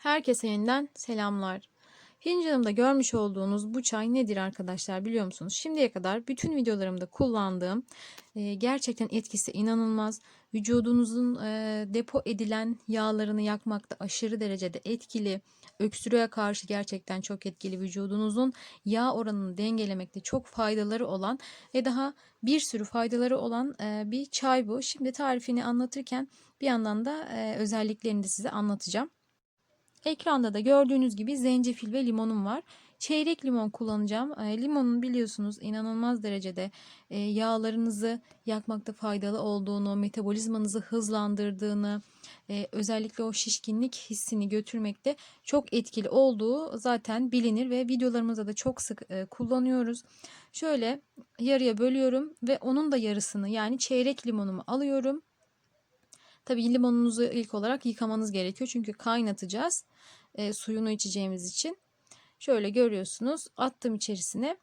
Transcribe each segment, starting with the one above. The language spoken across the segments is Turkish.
Herkese yeniden selamlar. Fincanımda görmüş olduğunuz bu çay nedir arkadaşlar biliyor musunuz? Şimdiye kadar bütün videolarımda kullandığım e, gerçekten etkisi inanılmaz. Vücudunuzun e, depo edilen yağlarını yakmakta aşırı derecede etkili. Öksürüğe karşı gerçekten çok etkili. Vücudunuzun yağ oranını dengelemekte çok faydaları olan ve daha bir sürü faydaları olan e, bir çay bu. Şimdi tarifini anlatırken bir yandan da özelliklerini de size anlatacağım. Ekranda da gördüğünüz gibi zencefil ve limonum var. Çeyrek limon kullanacağım. E, limonun biliyorsunuz inanılmaz derecede e, yağlarınızı yakmakta faydalı olduğunu, metabolizmanızı hızlandırdığını, e, özellikle o şişkinlik hissini götürmekte çok etkili olduğu zaten bilinir ve videolarımızda da çok sık e, kullanıyoruz. Şöyle yarıya bölüyorum ve onun da yarısını yani çeyrek limonumu alıyorum. Tabii limonunuzu ilk olarak yıkamanız gerekiyor. Çünkü kaynatacağız. E, suyunu içeceğimiz için. Şöyle görüyorsunuz. Attım içerisine.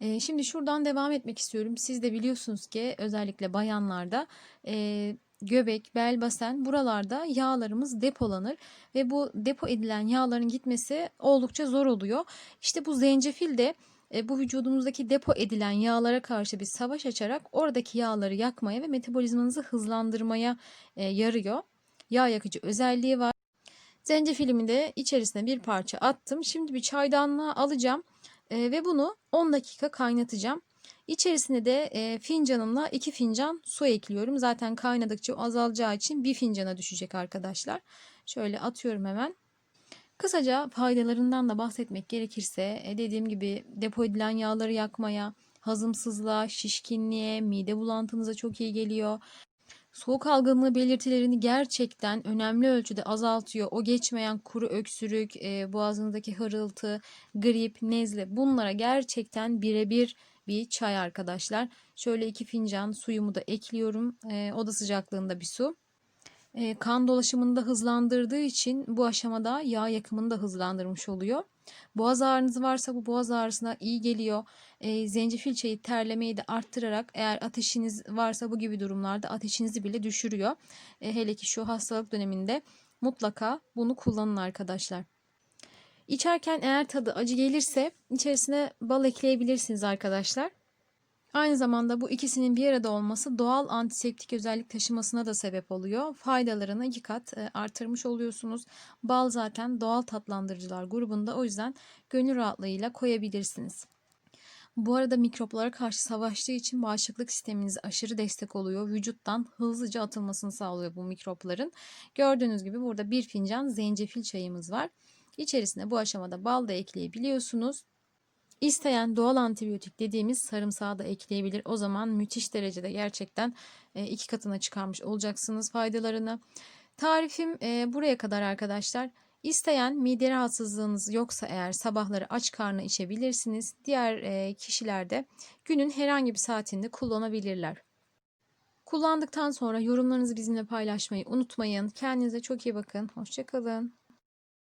E, şimdi şuradan devam etmek istiyorum. Siz de biliyorsunuz ki özellikle bayanlarda e, göbek, bel basen buralarda yağlarımız depolanır ve bu depo edilen yağların gitmesi oldukça zor oluyor. İşte bu zencefil de e, bu vücudumuzdaki depo edilen yağlara karşı bir savaş açarak oradaki yağları yakmaya ve metabolizmanızı hızlandırmaya e, yarıyor. Yağ yakıcı özelliği var. Zencefilimi de içerisine bir parça attım. Şimdi bir çaydanlığa alacağım e, ve bunu 10 dakika kaynatacağım. İçerisine de e, fincanımla 2 fincan su ekliyorum. Zaten kaynadıkça azalacağı için bir fincana düşecek arkadaşlar. Şöyle atıyorum hemen. Kısaca faydalarından da bahsetmek gerekirse e, dediğim gibi depo edilen yağları yakmaya, hazımsızlığa, şişkinliğe, mide bulantınıza çok iyi geliyor. Soğuk algınlığı belirtilerini gerçekten önemli ölçüde azaltıyor. O geçmeyen kuru öksürük, e, boğazınızdaki hırıltı, grip, nezle bunlara gerçekten birebir bir çay arkadaşlar. Şöyle iki fincan suyumu da ekliyorum. E, oda sıcaklığında bir su. E, kan dolaşımını da hızlandırdığı için bu aşamada yağ yakımını da hızlandırmış oluyor. Boğaz ağrınız varsa bu boğaz ağrısına iyi geliyor. E, zencefil çayı terlemeyi de arttırarak eğer ateşiniz varsa bu gibi durumlarda ateşinizi bile düşürüyor. E, hele ki şu hastalık döneminde mutlaka bunu kullanın arkadaşlar. İçerken eğer tadı acı gelirse içerisine bal ekleyebilirsiniz arkadaşlar. Aynı zamanda bu ikisinin bir arada olması doğal antiseptik özellik taşımasına da sebep oluyor. Faydalarını iki kat e, artırmış oluyorsunuz. Bal zaten doğal tatlandırıcılar grubunda o yüzden gönül rahatlığıyla koyabilirsiniz. Bu arada mikroplara karşı savaştığı için bağışıklık sisteminize aşırı destek oluyor. Vücuttan hızlıca atılmasını sağlıyor bu mikropların. Gördüğünüz gibi burada bir fincan zencefil çayımız var. İçerisine bu aşamada bal da ekleyebiliyorsunuz. İsteyen doğal antibiyotik dediğimiz sarımsağı da ekleyebilir. O zaman müthiş derecede gerçekten e, iki katına çıkarmış olacaksınız faydalarını. Tarifim e, buraya kadar arkadaşlar. İsteyen mide rahatsızlığınız yoksa eğer sabahları aç karnı içebilirsiniz. Diğer e, kişiler de günün herhangi bir saatinde kullanabilirler. Kullandıktan sonra yorumlarınızı bizimle paylaşmayı unutmayın. Kendinize çok iyi bakın. Hoşçakalın.